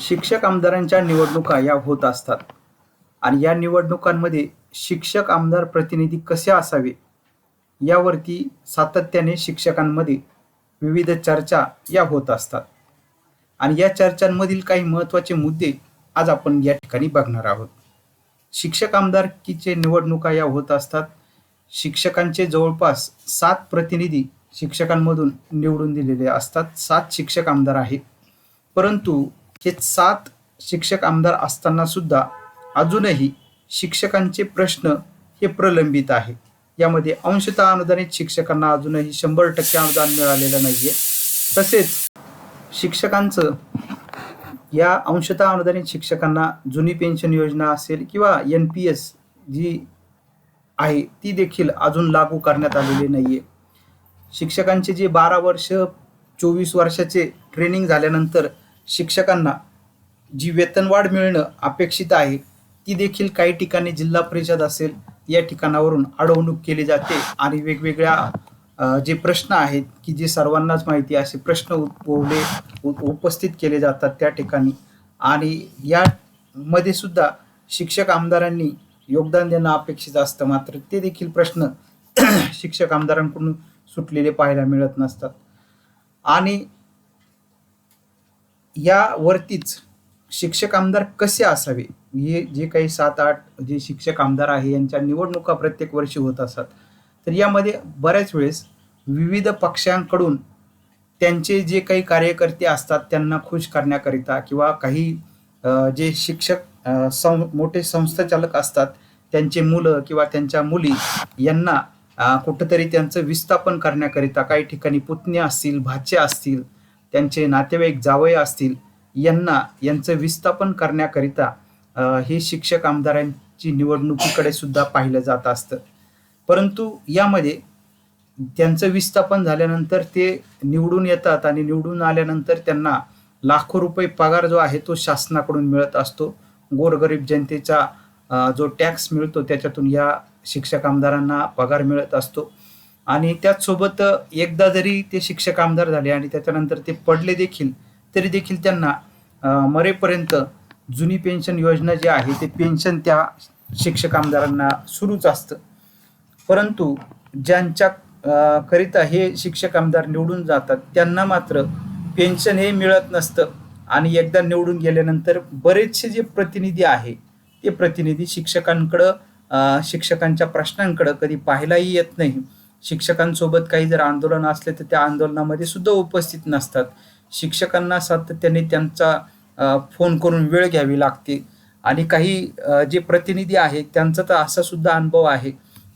शिक्षक आमदारांच्या निवडणुका या होत असतात. आणि या निवडणुकांमध्ये शिक्षक आमदार प्रतिनिधी कसे असावे? यावरती सातत्याने शिक्षकांमध्ये विविध चर्चा या होत असतात. आणि या चर्चांमधील काही महत्त्वाचे मुद्दे आज आपण या ठिकाणी बघणार आहोत. शिक्षक आमदारकीचे निवडणुका या होत असतात. शिक्षकांचे जवळपास सात प्रतिनिधी शिक्षकांमधून निवडून दिलेले असतात. सात शिक्षक आमदार आहेत. परंतु हे सात शिक्षक आमदार असताना सुद्धा अजूनही शिक्षकांचे प्रश्न हे प्रलंबित आहे. यामध्ये अंशतः अनुदानित शिक्षकांना अजूनही शंभर टक्के अनुदान मिळालेलं नाहीये. तसेच शिक्षकांचं या अंशतः अनुदानित शिक्षकांना जुनी पेन्शन योजना असेल किंवा एन पी एस जी आहे ती देखील अजून लागू करण्यात आलेली नाहीये. शिक्षकांचे जे बारा वर्ष चोवीस वर्षाचे ट्रेनिंग झाल्यानंतर शिक्षकांना जी वेतनवाढ मिळणं अपेक्षित आहे ती देखील काही ठिकाणी जिल्हा परिषद असेल या ठिकाणावरून अडवणूक केली जाते आणि वेगवेगळ्या जे प्रश्न आहेत की जे सर्वांनाच माहिती असे प्रश्न उद्भवले उ- उपस्थित केले जातात त्या ठिकाणी. आणि यामध्ये सुद्धा शिक्षक आमदारांनी योगदान देणं अपेक्षित असतं मात्र ते देखील प्रश्न शिक्षक आमदारांकडून सुटलेले पाहायला मिळत नसतात. आणि यावरतीच शिक्षक आमदार कसे असावे? हे जे काही सात आठ जे शिक्षक आमदार आहे यांच्या निवडणुका प्रत्येक वर्षी होत असतात. तर यामध्ये बऱ्याच वेळेस विविध पक्षांकडून त्यांचे जे काही कार्यकर्ते असतात त्यांना खुश करण्याकरिता किंवा काही जे शिक्षक सं मोठे संस्थाचालक असतात त्यांचे मुलं किंवा त्यांच्या मुली यांना कुठंतरी त्यांचं विस्थापन करण्याकरिता काही ठिकाणी पुतणे असतील भाचे असतील त्यांचे नातेवाईक जावई असतील यांना यांचं विस्थापन करण्याकरिता हे शिक्षक आमदारांची निवडणुकीकडे सुद्धा पाहिलं जात असतं. परंतु यामध्ये त्यांचं विस्थापन झाल्यानंतर ते निवडून येतात आणि निवडून आल्यानंतर त्यांना लाखो रुपये पगार जो आहे तो शासनाकडून मिळत असतो. गोरगरीब जनतेचा जो टॅक्स मिळतो त्याच्यातून या शिक्षक आमदारांना पगार मिळत असतो. आणि त्याचसोबत एकदा जरी ते शिक्षक आमदार झाले आणि त्याच्यानंतर ते पडले देखील तरी देखील त्यांना मरेपर्यंत जुनी पेन्शन योजना जी आहे ते पेन्शन त्या शिक्षक आमदारांना सुरूच असतं. परंतु ज्यांच्या करिता हे शिक्षक आमदार निवडून जातात त्यांना मात्र पेन्शन हे मिळत नसतं. आणि एकदा निवडून गेल्यानंतर बरेचसे जे प्रतिनिधी आहे ते प्रतिनिधी शिक्षकांकडं शिक्षकांच्या प्रश्नांकडं कधी पाहायलाही येत नाही. शिक्षकांसोबत काही जर आंदोलन असले तर त्या आंदोलनामध्ये सुद्धा उपस्थित नसतात. शिक्षकांना सातत्याने त्यांचा फोन करून वेळ घ्यावी लागते. आणि काही जे प्रतिनिधी आहेत त्यांचा तर असा सुद्धा अनुभव आहे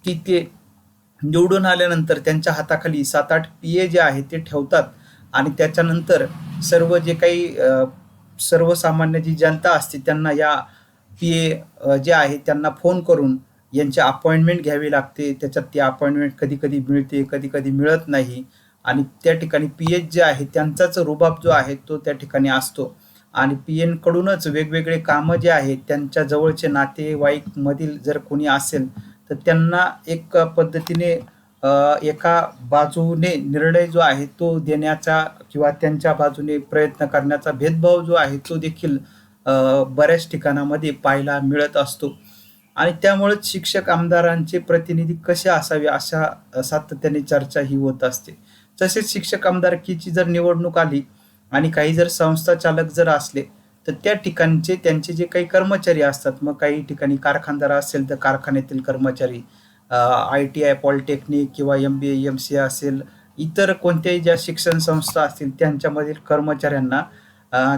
की ते निवडून आल्यानंतर त्यांच्या हाताखाली सात आठ पी ए जे आहे ते ठेवतात. आणि त्याच्यानंतर सर्व जे काही सर्वसामान्य जी जनता असते त्यांना या पी ए जे आहे त्यांना फोन करून यांची अपॉइंटमेंट घ्यावी लागते. त्याच्यात ती अपॉइंटमेंट कधी कधी मिळते कधी कधी मिळत नाही. आणि त्या ठिकाणी पी एच जे आहे त्यांचाच रुबाब जो आहे तो त्या ठिकाणी असतो. आणि पी एनकडूनच वेगवेगळे कामं जे आहेत त्यांच्या जवळचे नातेवाईकमधील जर कोणी असेल तर त्यांना एक पद्धतीने एका बाजूने निर्णय जो आहे तो देण्याचा किंवा त्यांच्या बाजूने प्रयत्न करण्याचा भेदभाव जो आहे तो देखील बऱ्याच ठिकाणामध्ये पाहायला मिळत असतो. आणि त्यामुळेच शिक्षक आमदारांचे प्रतिनिधी कसे असावे अशा सातत्याने चर्चा ही होत असते. तसेच शिक्षक आमदारकीची जर निवडणूक आली आणि काही जर संस्था चालक जर असले तर त्या ठिकाणचे त्यांचे जे काही कर्मचारी असतात मग काही ठिकाणी कारखानदार असेल तर कारखान्यातील कर्मचारी आय टी आय पॉलिटेक्निक किंवा एम बी एम सी असेल इतर कोणत्याही ज्या शिक्षण संस्था असतील त्यांच्यामधील कर्मचाऱ्यांना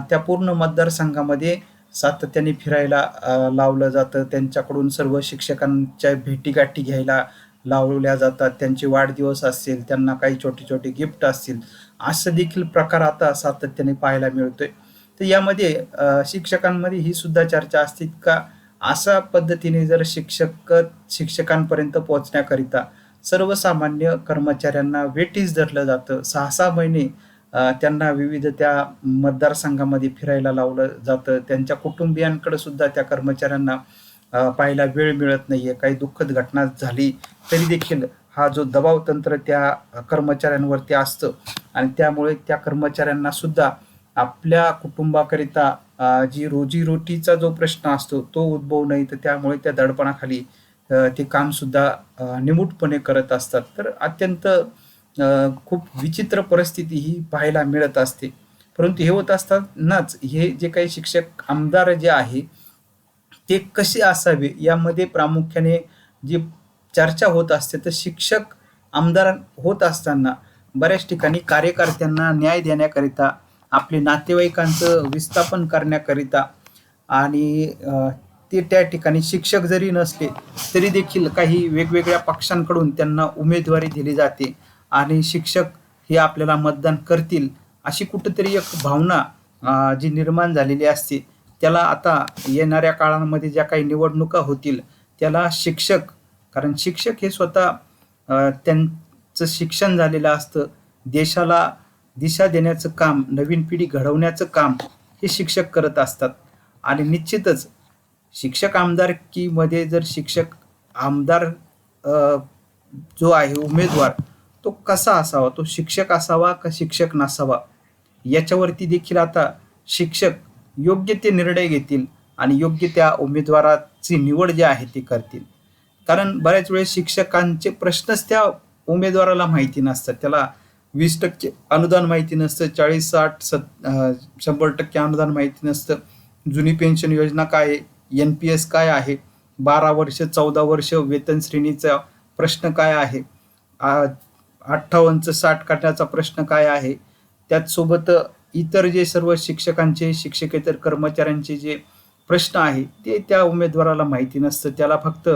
त्या पूर्ण मतदारसंघामध्ये सातत्याने फिरायला लावलं जातं. त्यांच्याकडून सर्व शिक्षकांच्या भेटीगाठी घ्यायला लावल्या जातात. त्यांचे वाढदिवस असतील त्यांना काही छोटे छोटे गिफ्ट असतील असं देखील प्रकार आता सातत्याने पाहायला मिळतोय. तर यामध्ये शिक्षकांमध्ये ही सुद्धा चर्चा असते का? अशा पद्धतीने जर शिक्षक शिक्षकांपर्यंत पोहोचण्याकरिता सर्वसामान्य कर्मचाऱ्यांना वेटीस धरलं जातं. सहा सहा महिने त्यांना विविध त्या मतदारसंघामध्ये फिरायला लावलं जातं. त्यांच्या कुटुंबियांकडे सुद्धा त्या कर्मचाऱ्यांना पाहायला वेळ मिळत नाहीये. काही दुःखद घटना झाली तरी देखील हा जो दबाव तंत्र त्या कर्मचाऱ्यांवरती असतं. आणि त्यामुळे त्या कर्मचाऱ्यांना सुद्धा आपल्या कुटुंबाकरिता जी रोजीरोटीचा जो प्रश्न असतो तो उद्भवू नये. तर त्यामुळे त्या दडपणाखाली ते कामसुद्धा निमूटपणे करत असतात. तर अत्यंत खूप विचित्र परिस्थिती ही पाहायला मिळत असते. परंतु हे होत असतानाच हे जे काही शिक्षक आमदार जे आहे ते कसे असावे यामध्ये प्रामुख्याने जी चर्चा होत असते तर शिक्षक आमदार होत असताना बऱ्याच ठिकाणी कार्यकर्त्यांना न्याय देण्याकरिता आपले नातेवाईकांचं विस्थापन करण्याकरिता आणि ते त्या ठिकाणी शिक्षक जरी नसले तरी देखील काही वेगवेगळ्या पक्षांकडून त्यांना उमेदवारी दिली जाते. आणि शिक्षक हे आपल्याला मतदान करतील अशी कुठंतरी एक भावना जी निर्माण झालेली असते. त्याला आता येणाऱ्या काळामध्ये ज्या काही निवडणुका होतील त्याला शिक्षक कारण शिक्षक हे स्वतः त्यांचं शिक्षण झालेलं असतं. देशाला दिशा देण्याचं काम नवीन पिढी घडवण्याचं काम हे शिक्षक करत असतात. आणि निश्चितच शिक्षक आमदारकीमध्ये जर शिक्षक आमदार जो आहे उमेदवार तो कसा असावा? तो शिक्षक असावा का शिक्षक नसावा? याच्यावरती देखील आता शिक्षक योग्य ते निर्णय घेतील आणि योग्य त्या उमेदवाराची निवड जी आहे ती करतील. कारण बऱ्याच वेळेस शिक्षकांचे प्रश्नच त्या उमेदवाराला माहिती नसतात. त्याला वीस टक्के अनुदान माहिती नसतं चाळीस साठ सत शंभर टक्के अनुदान माहिती नसतं. जुनी पेन्शन योजना काय आहे? एन पी एस काय आहे? बारा वर्ष चौदा वर्ष वेतन श्रेणीचा प्रश्न काय आहे? अठ्ठावन्नचं साठ काढण्याचा प्रश्न काय आहे? त्याचसोबत इतर जे सर्व शिक्षकांचे शिक्षकेतर कर्मचाऱ्यांचे जे प्रश्न आहे ते त्या उमेदवाराला माहिती नसतं. त्याला फक्त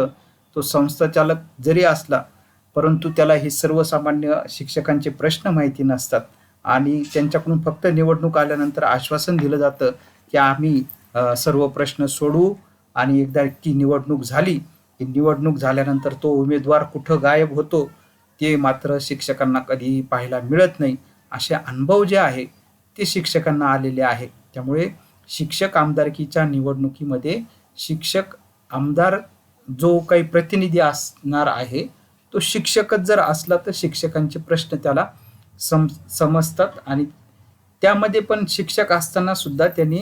तो संस्थाचालक जरी असला परंतु त्याला हे सर्वसामान्य शिक्षकांचे प्रश्न माहिती नसतात. आणि त्यांच्याकडून फक्त निवडणूक आल्यानंतर आश्वासन दिलं जातं की आम्ही सर्व प्रश्न सोडवू आणि एकदा की निवडणूक झाली की निवडणूक झाल्यानंतर तो उमेदवार कुठं गायब होतो ते मात्र शिक्षकांना कधीही पाहायला मिळत नाही. असे अनुभव जे आहे ते शिक्षकांना आलेले आहे. त्यामुळे शिक्षक आमदारकीच्या निवडणुकीमध्ये शिक्षक आमदार जो काही प्रतिनिधी असणार आहे तो शिक्षकच जर असला तर शिक्षकांचे प्रश्न त्याला सम समजतात आणि त्यामध्ये पण शिक्षक असताना सुद्धा त्यांनी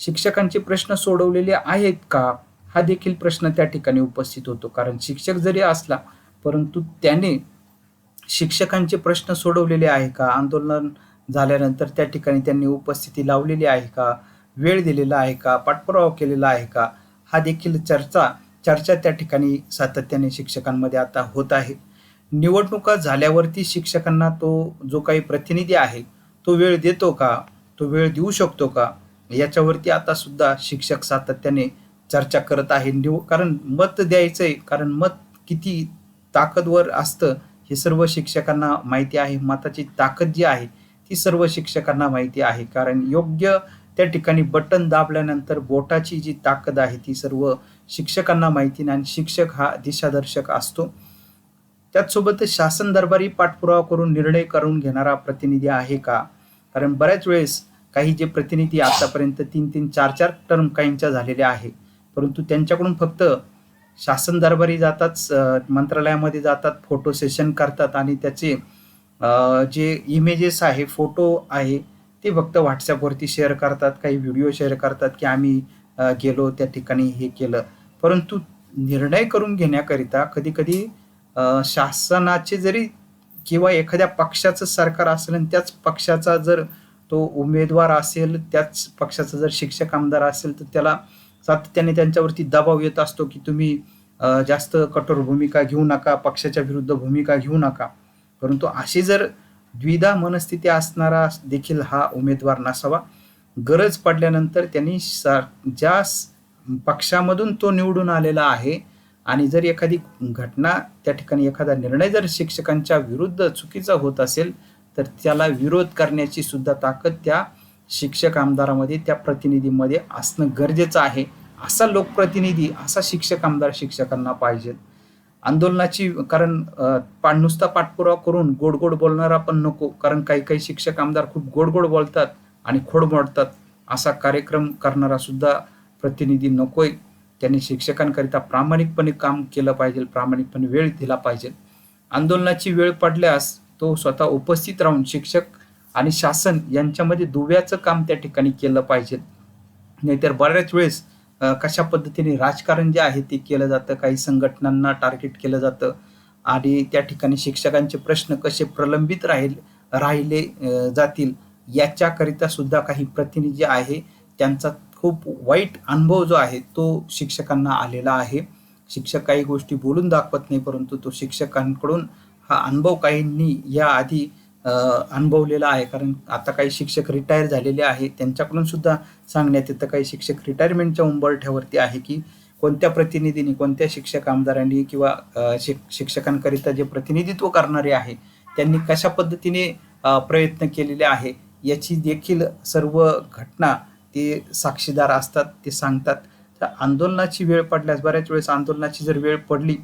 शिक्षकांचे प्रश्न सोडवलेले आहेत का? हा देखील प्रश्न त्या ठिकाणी उपस्थित होतो. कारण शिक्षक जरी असला परंतु त्याने शिक्षकांचे प्रश्न सोडवलेले आहे का? आंदोलन झाल्यानंतर त्या ठिकाणी त्यांनी उपस्थिती लावलेली आहे का? वेळ दिलेला आहे का? पाठपुरावा केलेला आहे का? हा देखील चर्चा चर्चा त्या ठिकाणी सातत्याने शिक्षकांमध्ये आता होत आहे. निवडणुका झाल्यावरती शिक्षकांना तो जो काही प्रतिनिधी आहे तो वेळ देतो का? तो वेळ देऊ शकतो का? याच्यावरती आता सुद्धा शिक्षक सातत्याने चर्चा करत आहे. निव कारण मत द्यायचंय कारण मत किती ताकदवर असतं हे सर्व शिक्षकांना माहिती आहे. मताची ताकद जी आहे ती सर्व शिक्षकांना माहिती आहे. कारण योग्य त्या ठिकाणी बटन दाबल्यानंतर बोटाची जी ताकद आहे ती सर्व शिक्षकांना माहिती नाही आणि शिक्षक हा दिशादर्शक असतो. त्याचसोबत शासन दरबारी पाठपुरावा करून निर्णय करून घेणारा प्रतिनिधी आहे का? कारण बऱ्याच वेळेस काही जे प्रतिनिधी आतापर्यंत तीन तीन चार चार टर्म काहींच्या झालेल्या आहे. परंतु त्यांच्याकडून फक्त शासन दरबारी जातात मंत्रालयामध्ये जातात फोटो सेशन करतात आणि त्याचे जे इमेजेस आहे फोटो आहे ते फक्त व्हॉट्सॲपवरती शेअर करतात काही व्हिडिओ शेअर करतात की आम्ही गेलो त्या ठिकाणी हे केलं. परंतु निर्णय करून घेण्याकरिता कधी कधी शासनाचे जरी किंवा एखाद्या पक्षाचं सरकार असेल आणि त्याच पक्षाचा जर तो उमेदवार असेल त्याच पक्षाचा जर शिक्षक आमदार असेल तर त्याला सातत्याने त्यांच्यावरती दबाव येत असतो की तुम्ही जास्त कठोर भूमिका घेऊ नका पक्षाच्या विरुद्ध भूमिका घेऊ नका. परंतु अशी जर द्विधा मनस्थिती असणारा देखील हा उमेदवार नसावा. गरज पडल्यानंतर त्यांनी सा ज्या पक्षामधून तो निवडून आलेला आहे आणि जर एखादी घटना त्या ठिकाणी एखादा निर्णय जर शिक्षकांच्या विरुद्ध चुकीचा होत असेल तर त्याला विरोध करण्याची सुद्धा ताकद त्या शिक्षक आमदारामध्ये त्या प्रतिनिधीमध्ये असणं गरजेचं आहे. असा लोकप्रतिनिधी असा शिक्षक आमदार शिक्षकांना पाहिजेत आंदोलनाची कारण अ, नुसता पाठपुरावा करून गोड गोड बोलणारा पण नको. कारण काही काही शिक्षक आमदार खूप गोड गोड बोलतात आणि खोड मोडतात. असा कार्यक्रम करणारा सुद्धा प्रतिनिधी नकोय. त्यांनी शिक्षकांकरिता प्रामाणिकपणे काम केलं पाहिजे प्रामाणिकपणे वेळ दिला पाहिजे. आंदोलनाची वेळ पडल्यास तो स्वतः उपस्थित राहून शिक्षक आणि शासन यांच्यामध्ये दुव्याचं काम त्या ठिकाणी केलं पाहिजे. नाहीतर बऱ्याच वेळेस कशा पद्धतीने राजकारण जे आहे ते केलं जातं काही संघटनांना टार्गेट केलं जातं आणि त्या ठिकाणी शिक्षकांचे प्रश्न कसे प्रलंबित राहील राहिले जातील याच्याकरिता सुद्धा काही प्रतिनिधी आहे त्यांचा खूप वाईट अनुभव जो आहे तो शिक्षकांना आलेला आहे. शिक्षक काही गोष्टी बोलून दाखवत नाही परंतु तो शिक्षकांकडून हा अनुभव काहींनी या आधी अनुभवलेला आहे. कारण आता काही शिक्षक रिटायर झालेले आहे त्यांच्याकडून सुद्धा सांगण्यात येतं काही शिक्षक रिटायरमेंटच्या उंबरठ्यावरती आहे की कोणत्या प्रतिनिधींनी कोणत्या शिक्षक आमदारांनी किंवा शिक शिक्षकांकरिता जे प्रतिनिधित्व करणारे आहे त्यांनी कशा पद्धतीने प्रयत्न केलेले आहे याची देखील सर्व घटना ते साक्षीदार असतात ते सांगतात. तर आंदोलनाची वेळ पडल्यास बऱ्याच वेळेस आंदोलनाची जर वेळ पडली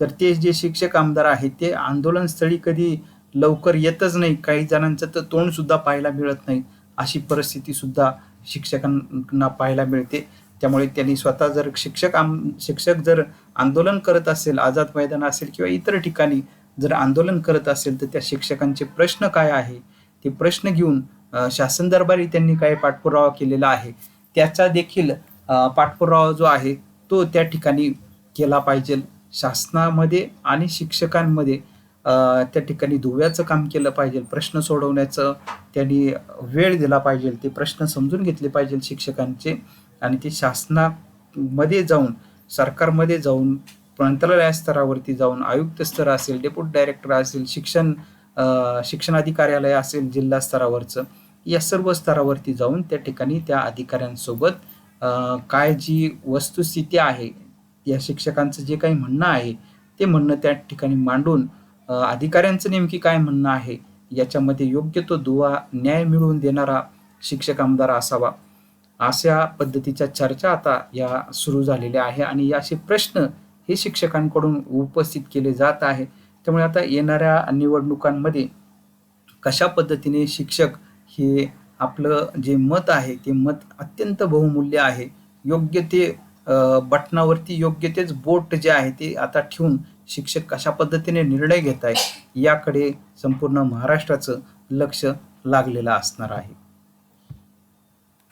तर ते जे शिक्षक आमदार आहेत ते आंदोलनस्थळी कधी लवकर येतच नाही. काही जणांचं तर तोंड सुद्धा पाहायला मिळत नाही. अशी परिस्थिती सुद्धा शिक्षकांना पाहायला मिळते. त्यामुळे त्यांनी स्वतः जर शिक्षक आम शिक्षक जर आंदोलन करत असेल आझाद मैदान असेल किंवा इतर ठिकाणी जर आंदोलन करत असेल तर त्या शिक्षकांचे प्रश्न काय आहे? ते प्रश्न घेऊन शासन दरबारी त्यांनी काय पाठपुरावा केलेला आहे. त्याचा देखील पाठपुरावा जो आहे तो त्या ठिकाणी केला पाहिजे. शासनामध्ये आणि शिक्षकांमध्ये त्या ठिकाणी दुव्याचं काम केलं पाहिजे प्रश्न सोडवण्याचं त्यांनी वेळ दिला पाहिजे ते प्रश्न समजून घेतले पाहिजे शिक्षकांचे आणि ते शासनामध्ये जाऊन सरकारमध्ये जाऊन मंत्रालय स्तरावरती जाऊन आयुक्त स्तर असेल डेप्युटी डायरेक्टर असेल शिक्षण शिक्षणाधिकार्यालय असेल जिल्हा स्तरावरचं या सर्व स्तरावरती जाऊन त्या ठिकाणी त्या अधिकाऱ्यांसोबत काय जी वस्तुस्थिती आहे या शिक्षकांचं जे काही म्हणणं आहे ते म्हणणं त्या ठिकाणी मांडून अधिकाऱ्यांचं नेमकी काय म्हणणं आहे? याच्यामध्ये योग्य तो दुवा न्याय मिळवून देणारा शिक्षक आमदार असावा. अशा पद्धतीच्या चर्चा आता या सुरू झालेल्या आहे आणि असे प्रश्न हे शिक्षकांकडून उपस्थित केले जात आहे. त्यामुळे आता येणाऱ्या निवडणुकांमध्ये कशा पद्धतीने शिक्षक हे आपलं जे मत आहे ते मत अत्यंत बहुमूल्य आहे योग्य ते बटनावरती योग्य तेच बोट जे आहे ते आता ठेवून शिक्षक कशा पद्धतीने निर्णय घेत आहेत याकडे संपूर्ण महाराष्ट्राचं लक्ष लागलेलं असणार आहे.